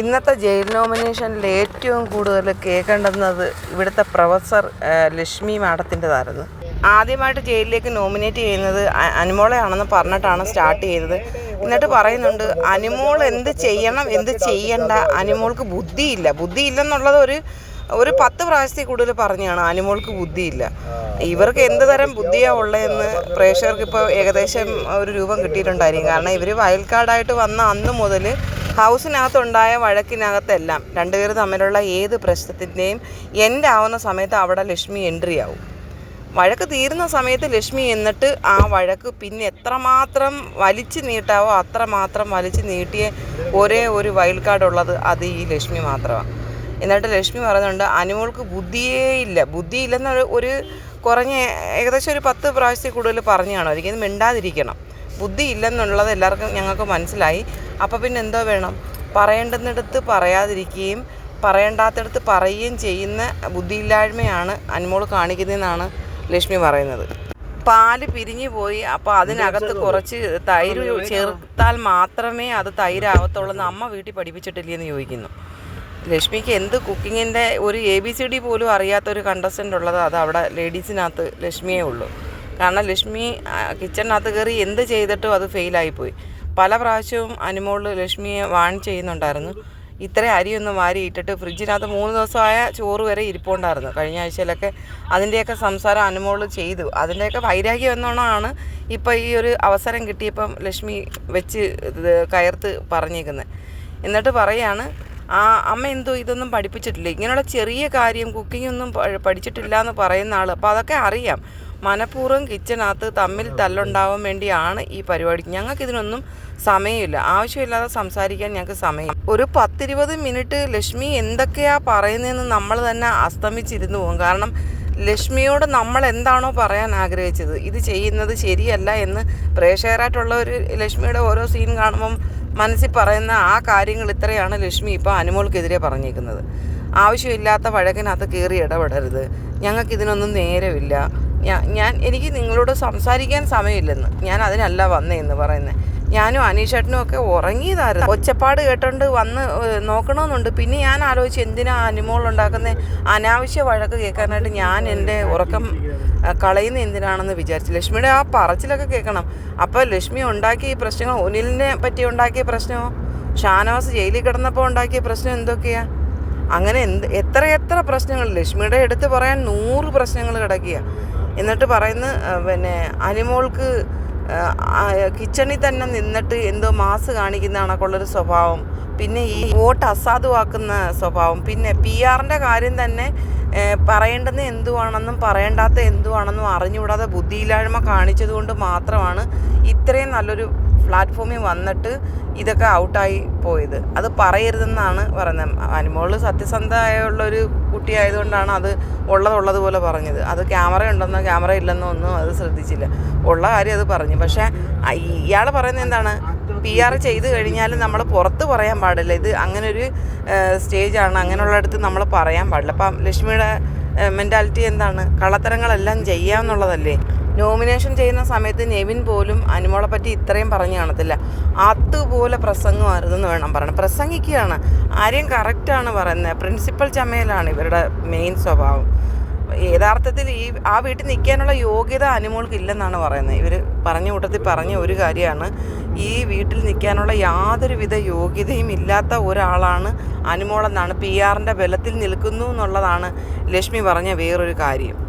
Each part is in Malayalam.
ഇന്നത്തെ ജയിൽ നോമിനേഷനിൽ ഏറ്റവും കൂടുതൽ കേൾക്കേണ്ടുന്നത് ഇവിടുത്തെ പ്രൊഫസർ ലക്ഷ്മി മാഡത്തിന്റെതായിരുന്നു. ആദ്യമായിട്ട് ജയിലിലേക്ക് നോമിനേറ്റ് ചെയ്യുന്നത് അനുമോളെയാണെന്ന് പറഞ്ഞിട്ടാണ് സ്റ്റാർട്ട് ചെയ്തത്. എന്നിട്ട് പറയുന്നുണ്ട് അനുമോൾ എന്ത് ചെയ്യണം എന്ത് ചെയ്യണ്ട? അനുമോൾക്ക് ബുദ്ധിയില്ല. ബുദ്ധിയില്ലെന്നുള്ളത് ഒരു ഒരു പത്ത് പ്രാവശ്യത്തിൽ കൂടുതൽ പറഞ്ഞാണ് അനുമോൾക്ക് ബുദ്ധിയില്ല. ഇവർക്ക് എന്ത് തരം ബുദ്ധിയാണ് ഉള്ളതെന്ന് പ്രേക്ഷകർക്ക് ഇപ്പോൾ ഏകദേശം ഒരു രൂപം കിട്ടിയിട്ടുണ്ടായിരിക്കും. കാരണം ഇവർ വയൽക്കാടായിട്ട് വന്ന അന്ന് മുതൽ ഹൗസിനകത്തുണ്ടായ വഴക്കിനകത്തെല്ലാം രണ്ടുപേർ തമ്മിലുള്ള ഏത് പ്രശ്നത്തിന്റെയും എന്റെ ആവുന്ന സമയത്ത് അവിടെ ലക്ഷ്മി എൻട്രി ആവും വഴക്ക് തീരുന്ന സമയത്ത് ലക്ഷ്മി എന്നിട്ട് ആ വഴക്ക് പിന്നെ എത്രമാത്രം വലിച്ചു നീട്ടാവോ അത്രമാത്രം വലിച്ചു നീട്ടിയ ഒരേ ഒരു വൈൽഡ് കാർഡ് ഉള്ളത് അത് ഈ ലക്ഷ്മി മാത്രമാണ്. എന്നിട്ട് ലക്ഷ്മി പറയുന്നുണ്ട് അനുമോൾക്ക് ബുദ്ധിയേ ഇല്ല. ബുദ്ധിയില്ലെന്ന് ഒരു- കുറഞ്ഞ ഏകദേശം ഒരു പത്ത് പ്രാവശ്യത്തിൽ കൂടുതൽ പറഞ്ഞു കാണും ഒരിക്കലും മിണ്ടാതിരിക്കണം. ബുദ്ധി ഇല്ലെന്നുള്ളത് എല്ലാവർക്കും ഞങ്ങൾക്ക് മനസ്സിലായി. അപ്പോൾ പിന്നെ എന്തോ വേണം? പറയേണ്ടുന്നിടത്ത് പറയാതിരിക്കുകയും പറയേണ്ടാത്തടത്ത് പറയുകയും ചെയ്യുന്ന ബുദ്ധിയില്ലായ്മയാണ് അനുമോൾ കാണിക്കുന്നതെന്നാണ് ലക്ഷ്മി പറയുന്നത്. പാൽ പിരിഞ്ഞു പോയി. അപ്പോൾ അതിനകത്ത് കുറച്ച് തൈര് ചേർത്താൽ മാത്രമേ അത് തൈരാവത്തുള്ളൂ എന്ന് അമ്മ വീട്ടിൽ പഠിപ്പിച്ചിട്ടില്ലെന്ന് ചോദിക്കുന്നു. ലക്ഷ്മിക്ക് എന്ത് കുക്കിങ്ങിന്റെ ഒരു എ ബി സി ഡി പോലും അറിയാത്തൊരു കണ്ടസ്റ്റന്റ് ഉള്ളത് അത് അവിടെ ലേഡീസിനകത്ത് ലക്ഷ്മിയേ ഉള്ളൂ. കാരണം ലക്ഷ്മി കിച്ചണിനകത്ത് കയറി എന്ത് ചെയ്തിട്ടും അത് ഫെയിലായിപ്പോയി പല പ്രാവശ്യവും അനുമോൾ ലക്ഷ്മിയെ വാൺ ചെയ്യുന്നുണ്ടായിരുന്നു. ഇത്ര അരിയൊന്നും വാരി ഇട്ടിട്ട് ഫ്രിഡ്ജിനകത്ത് മൂന്ന് ദിവസമായ ചോറ് വരെ ഇരിപ്പുണ്ടായിരുന്നു. കഴിഞ്ഞ ആഴ്ചയിലൊക്കെ അതിന്റെയൊക്കെ സംസാരം അനുമോൾ ചെയ്തു. അതിന്റെയൊക്കെ വൈരാഗ്യം എന്നോണമാണ് ഇപ്പോൾ ഈ ഒരു അവസരം കിട്ടിയപ്പം ലക്ഷ്മി വെച്ച് കയർത്ത് പറഞ്ഞേക്കുന്നത്. എന്നിട്ട് പറയാണ് ആ അമ്മ എന്തോ ഇതൊന്നും പഠിപ്പിച്ചിട്ടില്ല? ഇങ്ങനെയുള്ള ചെറിയ കാര്യം കുക്കിംഗ് ഒന്നും പഠിച്ചിട്ടില്ല എന്ന് പറയുന്ന ആൾ അപ്പോൾ അതൊക്കെ അറിയാം. മനഃപൂർവം കിച്ചണകത്ത് തമ്മിൽ തല്ലുണ്ടാവാൻ വേണ്ടിയാണ് ഈ പരിപാടി. ഞങ്ങൾക്ക് ഇതിനൊന്നും സമയമില്ല. ആവശ്യമില്ലാതെ സംസാരിക്കാൻ ഞങ്ങൾക്ക് സമയം. ഒരു പത്തിരുപത് മിനിറ്റ് ലക്ഷ്മി എന്തൊക്കെയാ പറയുന്നതെന്ന് നമ്മൾ തന്നെ അസ്തമിച്ചിരുന്നു പോകും. കാരണം ലക്ഷ്മിയോട് നമ്മൾ എന്താണോ പറയാൻ ആഗ്രഹിച്ചത്. ഇത് ചെയ്യുന്നത് ശരിയല്ല എന്ന് പ്രേക്ഷകരായിട്ടുള്ള ഒരു ലക്ഷ്മിയുടെ ഓരോ സീൻ കാണുമ്പം മനസ്സിൽ പറയുന്ന ആ കാര്യങ്ങൾ ഇത്രയാണ് ലക്ഷ്മി ഇപ്പോൾ അനുമോൾക്കെതിരെ പറഞ്ഞേക്കുന്നത് ആവശ്യമില്ലാത്ത വഴക്കിനകത്ത് കയറി ഇടപെടരുത്. ഞങ്ങൾക്കിതിനൊന്നും നേരമില്ല. ഞാൻ എനിക്ക് നിങ്ങളോട് സംസാരിക്കാൻ സമയമില്ലെന്ന്. ഞാൻ അതിനല്ല വന്നേന്ന് പറയുന്നത് ഞാനും അനീഷേട്ടനും ഒക്കെ ഉറങ്ങിയതായിരുന്നു. ഒച്ചപ്പാട് കേട്ടോണ്ട് വന്ന് നോക്കണമെന്നുണ്ട് പിന്നെ ഞാൻ ആലോചിച്ച് എന്തിനാ അനുമോൾ ഉണ്ടാക്കുന്ന? അനാവശ്യ വഴക്ക് കേൾക്കാനായിട്ട് ഞാൻ എന്റെ ഉറക്കം കളയുന്ന എന്തിനാണെന്ന് വിചാരിച്ചു. ലക്ഷ്മിയുടെ ആ പറച്ചിലൊക്കെ കേൾക്കണം. അപ്പോൾ ലക്ഷ്മി ഉണ്ടാക്കിയ ഈ പ്രശ്നങ്ങൾ ഒനിലിനെ പറ്റി ഉണ്ടാക്കിയ പ്രശ്നമോ? ഷാനവാസ് ജയിലിൽ കിടന്നപ്പോൾ ഉണ്ടാക്കിയ പ്രശ്നം എന്തൊക്കെയാ? അങ്ങനെ എന്ത് എത്ര എത്ര പ്രശ്നങ്ങൾ? ലക്ഷ്മിയുടെ എടുത്ത് പറയാൻ നൂറ് പ്രശ്നങ്ങൾ കിടക്കുക എന്നിട്ട് പറയുന്ന പിന്നെ അനിമോൾക്ക് കിച്ചണിൽ തന്നെ നിന്നിട്ട് എന്തോ മാസ് കാണിക്കുന്ന കണക്കുള്ളൊരു സ്വഭാവം പിന്നെ ഈ വോട്ട് അസാധുവാക്കുന്ന സ്വഭാവം പിന്നെ പി ആറിന്റെ കാര്യം തന്നെ പറയേണ്ടത് എന്തുവാണെന്നും പറയേണ്ടാത്ത എന്തുവാണെന്നും അറിഞ്ഞുകൂടാതെ ബുദ്ധിയില്ലായ്മ കാണിച്ചതുകൊണ്ട് മാത്രമാണ് ഇത്രയും നല്ലൊരു പ്ലാറ്റ്ഫോമിൽ വന്നിട്ട് ഇതൊക്കെ ഔട്ടായി പോയത്. അത് പറയരുതെന്നാണ് പറയുന്നത്. അനുമോൾ സത്യസന്ധമായുള്ളൊരു കുട്ടിയായതുകൊണ്ടാണ് അത് ഉള്ളതുള്ളതുപോലെ പറഞ്ഞത്. അത് ക്യാമറ ഉണ്ടെന്നോ ക്യാമറ ഇല്ലെന്നോ ഒന്നും അത് ശ്രദ്ധിച്ചില്ല. ഉള്ള കാര്യം അത് പറഞ്ഞു. പക്ഷേ ഇയാൾ പറയുന്നത് എന്താണ്? പി ആർ ചെയ്ത് കഴിഞ്ഞാൽ നമ്മൾ പുറത്ത് പറയാൻ പാടില്ല. ഇത് അങ്ങനൊരു ഒരു അങ്ങനെയുള്ള അടുത്ത് നമ്മൾ പറയാൻ പാടില്ല. അപ്പം ലക്ഷ്മിയുടെ മെന്റാലിറ്റി എന്താണ്? കള്ളത്തരങ്ങളെല്ലാം ചെയ്യാമെന്നുള്ളതല്ലേ നോമിനേഷൻ ചെയ്യുന്ന സമയത്ത് നെവിൻ പോലും അനുമോളെ പറ്റി ഇത്രയും പറഞ്ഞു കാണത്തില്ല. അതുപോലെ പ്രസംഗമായിരുന്നെന്ന് വേണം പറയണം. പ്രസംഗിക്കുകയാണ്. ആരെയും കറക്റ്റാണ് പറയുന്നത്. പ്രിൻസിപ്പൽ ചമയലാണ് ഇവരുടെ മെയിൻ സ്വഭാവം. യഥാർത്ഥത്തിൽ ഈ ആ വീട്ടിൽ നിൽക്കാനുള്ള യോഗ്യത അനുമോൾക്ക് ഇല്ലെന്നാണ് പറയുന്നത്. ഇവർ പറഞ്ഞ കൂട്ടത്തിൽ പറഞ്ഞ ഒരു കാര്യമാണ്. ഈ വീട്ടിൽ നിൽക്കാനുള്ള യാതൊരുവിധ യോഗ്യതയും ഇല്ലാത്ത ഒരാളാണ് അനുമോളെന്നാണ് പി ആറിന്റെ ബലത്തിൽ നിൽക്കുന്നു എന്നുള്ളതാണ് ലക്ഷ്മി പറഞ്ഞ വേറൊരു കാര്യം.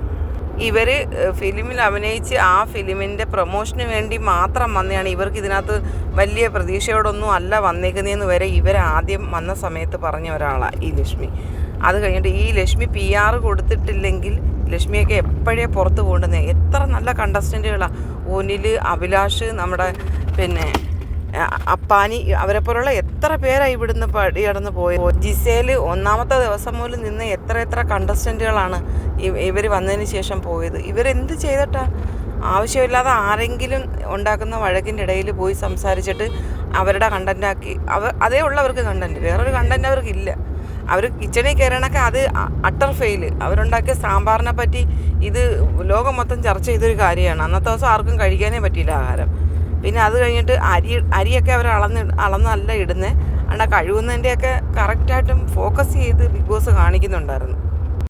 ഇവർ ഫിലിമിൽ അഭിനയിച്ച് ആ ഫിലിമിന്റെ പ്രൊമോഷന് വേണ്ടി മാത്രം വന്നതാണ് ഇവർക്ക് ഇതിനകത്ത് വലിയ പ്രതീക്ഷയോടൊന്നും അല്ല വന്നേക്കുന്നതെന്ന് വരെ ഇവർ ആദ്യം വന്ന സമയത്ത് പറഞ്ഞ ഒരാളാണ് ഈ ലക്ഷ്മി. അത് കഴിഞ്ഞിട്ട് ഈ ലക്ഷ്മി പി ആർ കൊടുത്തിട്ടില്ലെങ്കിൽ ലക്ഷ്മിയൊക്കെ എപ്പോഴേ പുറത്ത് പോകേണ്ടത്? എത്ര നല്ല കണ്ടസ്റ്റന്റുകളാണ് ഒനിൽ അഭിലാഷ് നമ്മുടെ പിന്നെ അപ്പാനി അവരെ പോലുള്ള എത്ര പേരാണ് ഇവിടുന്ന് പടി കടന്ന് പോയത്? ജിസേൽ ഒന്നാമത്തെ ദിവസം മുതൽ നിന്ന് എത്ര എത്ര കണ്ടസ്റ്റന്റുകളാണ് ഇവർ വന്നതിന് ശേഷം പോയത്. ഇവരെന്ത് ചെയ്തിട്ടാ? ആവശ്യമില്ലാതെ ആരെങ്കിലും ഉണ്ടാക്കുന്ന വഴക്കിന്റെ ഇടയിൽ പോയി സംസാരിച്ചിട്ട് അവരുടെ കണ്ടന്റാക്കി അവർ അതേ ഉള്ളവർക്ക് കണ്ടന്റ് വേറൊരു കണ്ടന്റ് അവർക്കില്ല. അവർ കിച്ചണിൽ കയറണൊക്കെ അത് അട്ടർ ഫെയിൽ അവരുണ്ടാക്കിയ സാമ്പാറിനെ പറ്റി ഇത് ലോകം മൊത്തം ചർച്ച ചെയ്തൊരു കാര്യമാണ്. അന്നത്തെ ദിവസം ആർക്കും കഴിക്കാനേ പറ്റിയില്ല ആഹാരം. പിന്നെ അത് കഴിഞ്ഞിട്ട് അരി അരിയൊക്കെ അവർ അളന്ന് അളന്നല്ല ഇടുന്നത് അവിടെ കഴുകുന്നതിന്റെയൊക്കെ കറക്റ്റായിട്ടും ഫോക്കസ് ചെയ്ത് ബിഗ് ബോസ് കാണിക്കുന്നുണ്ടായിരുന്നു.